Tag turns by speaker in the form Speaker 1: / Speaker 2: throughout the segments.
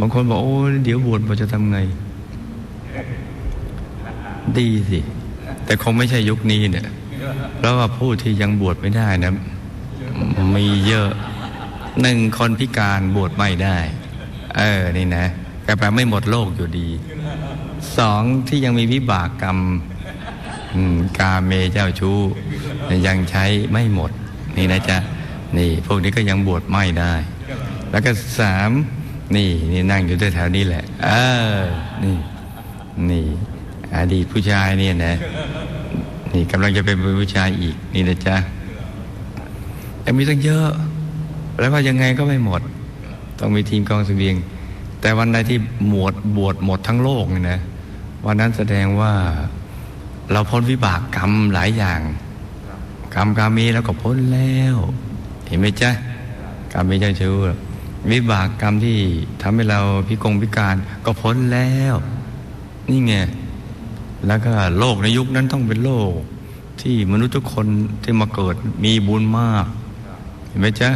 Speaker 1: บางคนบอกโอ้เดี๋ยวบวชบวชจะทำไง ดีสิ แต่คงไม่ใช่ยุคนี้เนี่ยเพราะว่าผู้ที่ยังบวชไม่ได้นะมีเยอะหนึ่งคนพิการบวชไม่ได้ เออ นี่นะแต่แปลไม่หมดโลกอยู่ดี สองที่ยังมีวิบากกรรมกาเมเจ้าชู้ยังใช้ไม่หมด นี่นะจ๊ะ นี่ พวกนี้ก็ยังบวชไม่ได้ แล้วก็สาม นี่นี่นั่งอยู่แถวนี้แหละ เออ นี่ นี่อดีตผู้ชายเนี่ยนะ นี่กำลังจะเป็นผู้ชายอีก นี่นะจ๊ะแต่มีตั้งเยอะ แล้วก็ยังไงก็ไม่หมด ต้องมีทีมกองเสบียง แต่วันใดที่หมวดบวชหมดทั้งโลกเนี่ยนะวันนั้นแสดงว่าเราพ้นวิบากกรรมหลายอย่าง กรรมกามีแล้วก็พ้นแล้ว เห็นไหมจ๊ะกรรมมีเจ้าชู้ วิบากกรรมที่ทำให้เราพิกงพิการก็พ้นแล้ว นี่ไงแล้วก็โลกในยุคนั้นต้องเป็นโลก ที่มนุษย์ทุกคนที่มาเกิดมีบุญมาก เห็นไหมจ๊ะ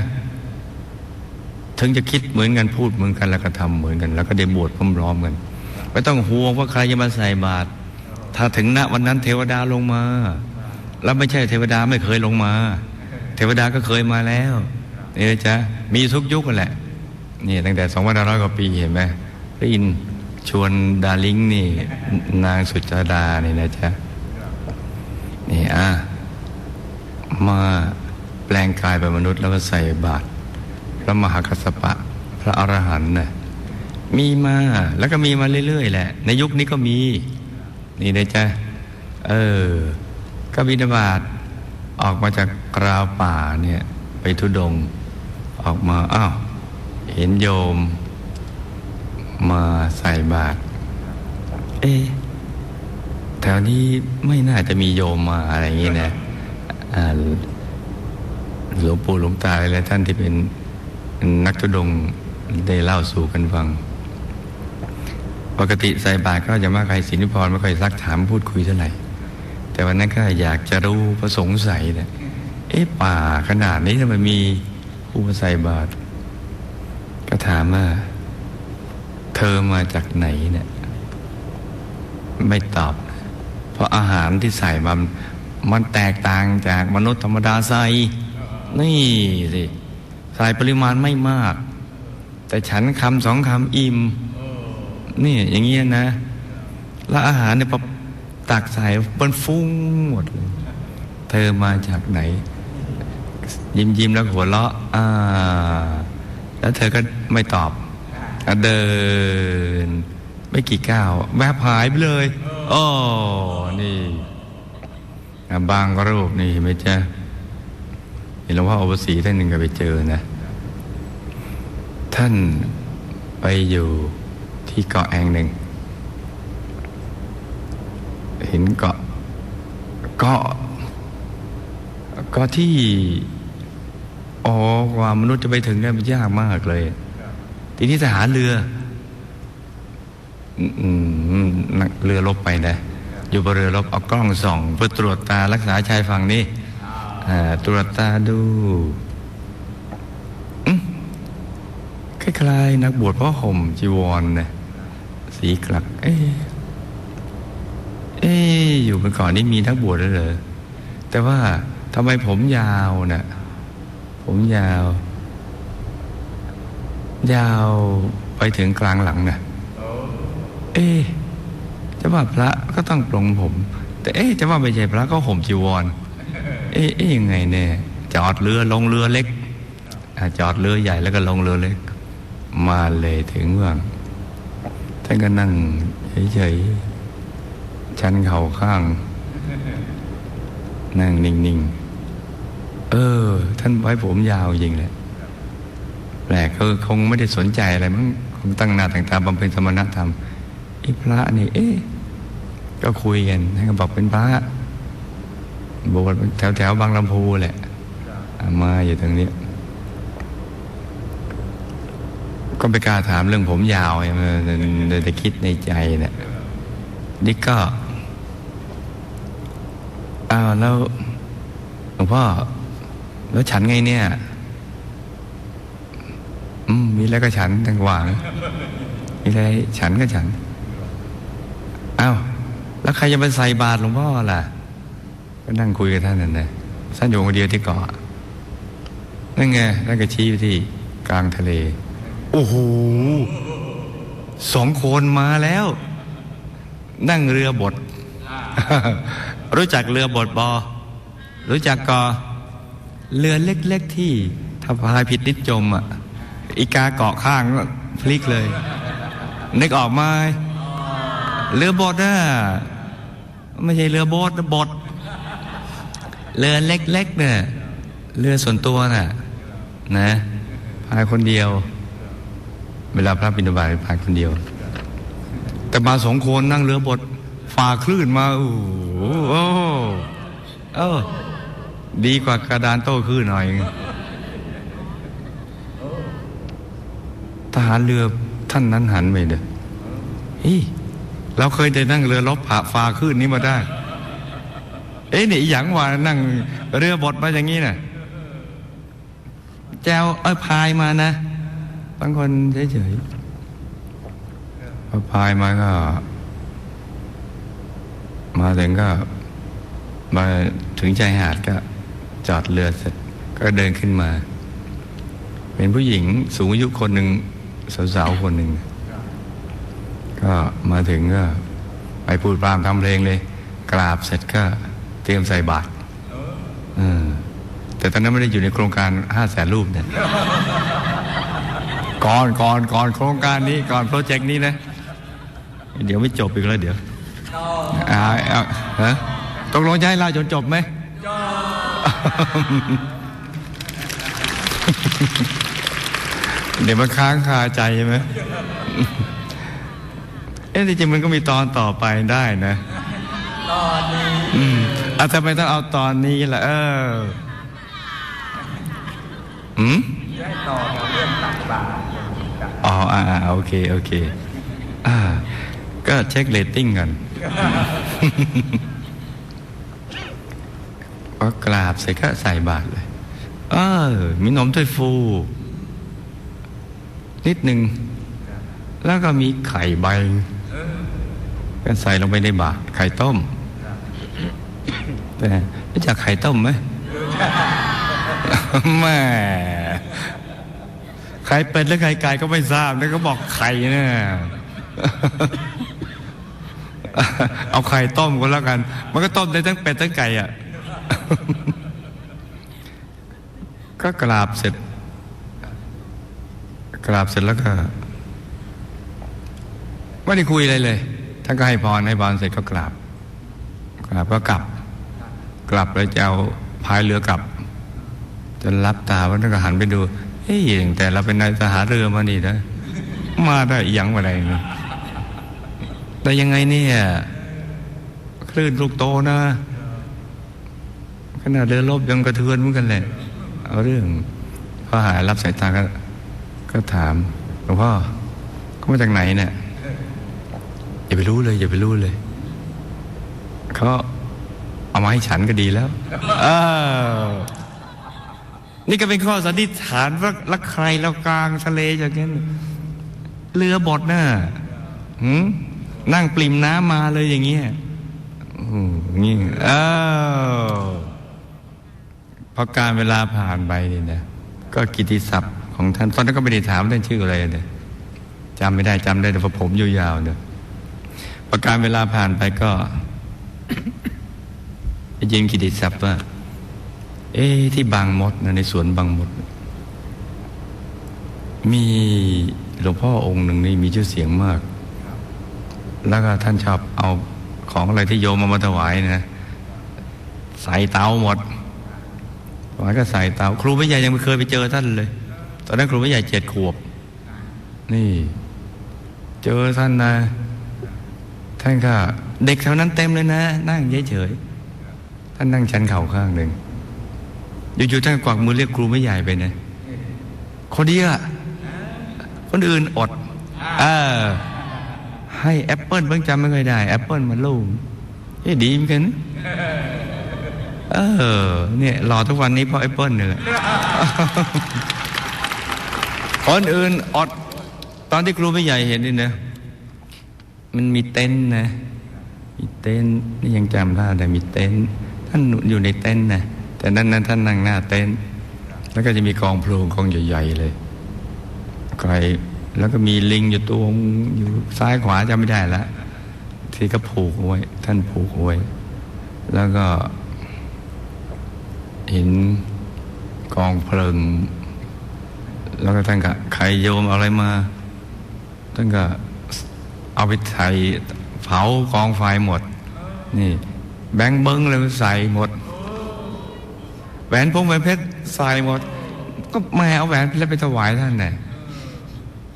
Speaker 1: ถึงจะคิดเหมือนกันพูดเหมือนกันแล้วก็ทำเหมือนกัน แล้วก็ได้บวชพร้อมๆกันไม่ต้องห่วงว่าใครจะมาใส่บาตรถ้าถึงณวันนั้นเทวดาลงมา แล้วไม่ใช่เทวดาไม่เคยลงมา เทวดาก็เคยมาแล้วนี่นะจ๊ะมีทุกยุคกันแหละ นี่ตั้งแต่สองพันร้อยกว่าปีเห็นไหมพระอินทร์ชวนดาลิงนี่ นางสุจาดานี่นะจ๊ะนี่อะมาแปลงกายเป็นมนุษย์แล้วก็ใส่บาตรพระมหากัสสปะ พระอรหันต์น่ะมีมาแล้วก็มีมาเรื่อยๆแหละ ในยุคนี้ก็มี นี่นะจ๊ะเออ ก็บิณฑบาตออกมาจากกราวป่าเนี่ย ไปทุดง ออกมา อ้าว เห็นโยมมาใส่บาตรเอ๊ะแถวนี้ไม่น่าจะมีโยมมาอะไรอย่างนี้นะอ่าหลวงปู่หลวงตาและท่านที่เป็นนักทุดงค์ได้เล่าสู่กันฟัง ปกติใส่บาตรก็จะมาใครศินิพรไม่ค่อยซักถามพูดคุยเท่าไหร่ แต่วันนั้นก็อยากจะรู้เพราะสงสัยนะเอ๊ะป่าขนาดนี้ทำไมมีผู้มาใส่บาตร ก็ถามว่า เธอมาจากไหนเนี่ย ไม่ตอบ เพราะอาหารที่ใส่มันมันแตกต่างจากมนุษย์ธรรมดาใส่ นี่สิใส่ปริมาณไม่มาก แต่ฉันคำสองคำอิ่มนี่อย่างเงี้ยนะ แล้วอาหารเนี่ยพอตักใส่มันฟุ้งหมดเลยเธอมาจากไหน ยิ้มยิ้มแล้วหัวเราะอ่า แล้วเธอก็ไม่ตอบเดิน ไม่กี่ก้าวแวบหายไปเลยโอ้นี่บางรูปนี่ไหมจ๊ะเห็นหลวงพ่อโอวสีท่านหนึ่งก็ไปเจอนะ ท่านไปอยู่ที่เกาะแห่งหนึ่ง เห็นเกาะเกาะเกาะที่ อ๋อกว่ามนุษย์จะไปถึงเนี่ยมันยากมากเลย ทีนี้ทหารเรืออืเรือลบไปนะอยู่บนเรือรบเอากล้องส่อง เพื่อตรวจตารักษาชายฝั่งนี้อ่ตรวจตาดูคล้ายๆนักบวชพ่อห่มจีวรนะสีกลัก เอ๊เอ๊อยู่เมื่อก่อนนี้มีนักบวชแล้วเหรอแต่ว่าทำไมผมยาวน่ะ ผมยาว ยาวไปถึงกลางหลังน่ะเอ๊ะจะว่าพระก็ต้องปลงผม แต่เอ๊ะจะว่าไม่ใช่พระก็ห่มจีวรเอ๊ะเอ๊ะยังไงเนี่ยจอดเรือลงเรือเล็กอะจอดเรือใหญ่แล้วก็ลงเรือเล็ก มาเลยถึงว่างท่านก็นั่งเฉยๆชันเข่าข้าง นั่งนิ่งๆ เออ ท่านไว้ผมยาวจริงแหละแปลกก็คงไม่ได้สนใจอะไรมั้งคงตั้งหน้าตั้งตาบำเพ็ญสมณธรรมไอ้พระนี่ เอ๊ะก็คุยกันท่านก็บอกเป็นพระบวชแถวแถวๆบางลำพูแหละมาอยู่ตรงนี้ ก็ไปกล้าถามเรื่องผมยาวมันเลยจะคิดในใจเนี่ยนี่ก็อ้าวแล้วหลวงพ่อ แล้วฉันไงเนี่ย อืม มีแล้วก็ฉันทั้งหว่างมีอะไรฉันก็ฉันอ้าวแล้วใครจะไปใส่บาตรหลวงพ่อล่ะ ก็นั่งคุยกับท่านนั่นนะท่านอยู่คนเดียวที่เกาะนั่นไงท่านก็ชี้ไปที่ กลางทะเล โอ้โห สองคนมาแล้ว นั่งเรือบด รู้จักเรือบดบอ รู้จักกอ เรือเล็ก ๆ ที่ถ้าพายผิดนิดจมอะอีกาเกาะข้างก็พลิกเลย นึกออกไหมเรือบดน่ะไม่ใช่เรือโบดนะบดเรือเล็กๆเนี่ยเรือส่วนตัวน่ะ นะพายคนเดียว เวลาพระบิณฑบาตพายคนเดียว แต่มาสองคนนั่งเรือบดฝ่าคลื่นมาโอ้โหโอ้เออ ดีกว่ากระดานโต้คลื่นหน่อย ทหารเรือท่านนั้นหันไปเด้อเฮ้เราเคยได้นั่งเรือลบผ่าฝ่าคลื่นนี้มาได้ เอ๊ะนี่อย่างว่านั่งเรือบดมาอย่างนี้น่ะแจวเอ้ยพายมานะบางคนเฉยๆพอพายมาก็ มาถึงก็ มาถึงชายหาดก็ จอดเรือเสร็จ ก็เดินขึ้นมา เป็นผู้หญิงสูงอายุคนหนึ่งสาวๆคนหนึ่งก็มาถึงก็ไปพูดปรามทำเพลงเลย กราบเสร็จก็เตรียมใส่บาตรเออแต่ตอนนั้นไม่ได้อยู่ในโครงการห้าแสนรูปเนี่ยก่อนก่อนก่อนโครงการนี้ก่อนโปรเจกต์นี้นะ เดี๋ยวไม่จบอีกแล้วเดี๋ยวเอาเอาฮะตกลงจะให้เล่าจนจบไหม เดี๋ยวมันค้างคาใจใช่ไหมเอ๊ะจริงๆมันก็มีตอนต่อไปได้นะตอนนี้อืมอะทำไมต้องเอาตอนนี้ล่ะ เอออืมอ๋ออ่าอ่าโอเค โอเค อ่า ก็เช็คเรตติ้งกัน ก็กราบใส่ก็ใส่บาทเลยเออมีนมถ้วยฟู นิดหนึ่ง แล้วก็มีไข่ใบก็ใส่ลงไปในบาตรไข่ต้ม แต่รู้จักไข่ต้มไหมแม่ไข่เป็ดหรือไข่ไก่ก็ไม่ทราบแล้วก็บอกไข่เนี่ยเอาไข่ต้มก็แล้วกัน มันก็ต้มได้ทั้งเป็ดทั้งไก่อะ ก็กราบเสร็จ กราบเสร็จแล้วก็ไม่ได้คุยอะไรเลยท่านก็ให้พรให้พรเสร็จก็กราบ กราบก็กลับ กลับแล้วจะเอาพายเรือกลับจนรับตาว่าท่านก็หันไปดูเฮ้ยแต่เราเป็นนายทหารเรือมานี่นะมาได้อีหยังอะไรเนี่ยแต่ยังไงเนี่ยคลื่นลูกโตนะ ขนาดเรือรบยังกระเทือนเหมือนกันแหละ เอาเรื่องพอหายรับสายตาก็ก็ถามหลวงพ่อเขามาจากไหนเนี่ยอย่าไปรู้เลย อย่าไปรู้เลยเขาเอามาให้ฉันก็ดีแล้วเออนี่ก็เป็นข้อสันนิษฐานว่าละใครแล้วกลางทะเลอย่างนั้นเรือบดน่ะหืมนั่งปริมน้ำมาเลยอย่างเงี้ยอืมงี้เออ อการเวลาผ่านไปนี่นะก็กิติศัพท์ของท่านตอนนั้นก็ไม่ได้ถามท่านชื่ออะไรเนี่ยจำไม่ได้จำได้แต่พอผมยาวๆเนี่ยพอการเวลาผ่านไปก็ได้ยินกิติศัพท์ว่า เอ๊ะที่บางมดนะในสวนบางมด มีหลวงพ่อองค์หนึ่งนี่มีชื่อเสียงมาก แล้วก็ท่านชอบเอาของอะไรที่โยมเอามาถวายนะใส่เตาหมด วายก็ใส่เตาครูไม่ใหญ่ยังไม่เคยไปเจอท่านเลย ตอนนั้นครูไม่ใหญ่เจ็ดขวบ นี่ เจอท่านนะท่านก็เด็กแถวนั้นเต็มเลยนะ นั่งเฉยๆท่านนั่งชันเข่าข้างหนึ่งอยู่ๆท่านกวักมือเรียกครูไม่ใหญ่ไปนะคนเดียวคนอื่นอดเออให้แอปเปิลเพิ่งจำไม่เคอยได้แอปเปิลมันลูกเอ้ดีเหมือนกัน เออ เนี่ยรอทุกวันนี้เพราะแอปเปิลเนี่ยคนอื่นอด ตอนที่ครูไม่ใหญ่เห็นนี่นะมันมีเต็นนะ มีเต็นนี่ยังจำได้แต่มีเต็นท่านอยู่ในเต็นนะแต่นั้นนั้นท่านนั่งหน้าเต็นแล้วก็จะมีกองพลิงกองใหญ่ๆเลยไกลแล้วก็มีลิงอยู่ตัวอยู่ซ้ายขวาจำไม่ได้ละที่ก็ผูกเอาไว้ ท่านผูกเอาไว้ แล้วก็ เห็นกองเพลิง แล้วก็ท่านก็ใครโยมอะไรมาท่านก็เอาไปใส่เผากองไฟหมด นี่ แบงค์เบิ้งเลยใส่หมดแหวนพงแหวนเพชรใส่หมด ก็แม่เอาแหวนเพชรไปถวายท่านน่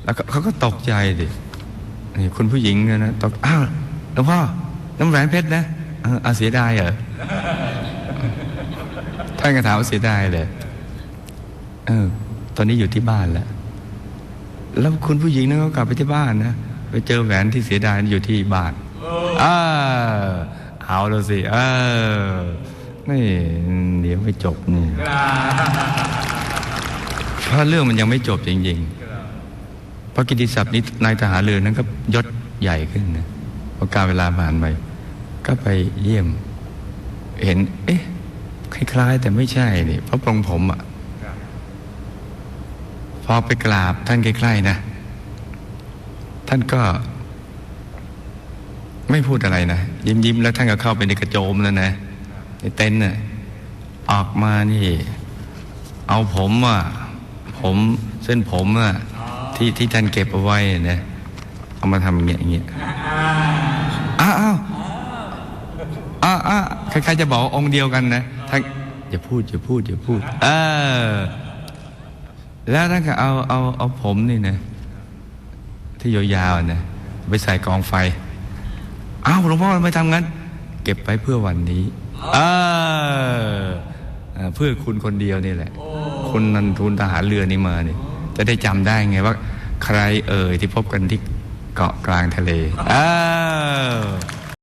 Speaker 1: แล้วเขาก็ตกใจดินี่คุณผู้หญิงเนี่ยนะตกอ้าวหลวงพ่อน้ำแหวนเพชรนะออเอาเสียดายเหรอ ท่านก็ถามว่าเสียดายเลยเออ ตอนนี้อยู่ที่บ้านแล้วแล้วคุณผู้หญิงนั้นก็กลับไปที่บ้านนะไปเจอแหวนที่เสียดายอยู่ที่บ้านเออเอาแล้วสิ เออ นี่ เดี๋ยวไม่จบนี่เพราะเรื่องมันยังไม่จบจริงๆเพราะกิติศัพท์นี้นายทหารเรือนั้นก็ยศใหญ่ขึ้นนะพอการเวลาผ่านไปก็ไปเยี่ยม เห็น เอ๊ะ คล้าย ๆ แต่ไม่ใช่นี่เพราะปรงผมอะพอไปกราบท่านใกล้ๆนะ ท่านก็ ไม่พูดอะไรนะยิ้มยิ้มๆแล้วท่านก็เข้าไปในกระโจมแล้วนะในเต็นท์น่ะออกมานี่ เอาผมอะผมเส้นผมอะที่ที่ท่านเก็บเอาไว้นะเอามาทำอย่างเงี้ยอย่างเงี้ยอ้าวอ้าวอ้าวอ้าวใครๆจะบอกองค์เดียวกันนะ ท่านอย่าพูดอย่าพูดอย่าพูด เออ แล้วท่านก็เอาเอาเอาผมนี่นะที่ยาวๆนะไปใส่กองไฟ อ้าวหลวงพ่อทำไม่ทำงั้น เก็บไว้เพื่อวันนี้ เออเพื่อคุณคนเดียวนี่แหละคุณนันทุนทหารเรือนี่มาเนี่ยจะได้จำได้ไงว่า ใครเอ่ยที่พบกันที่เกาะกลางทะเลเออ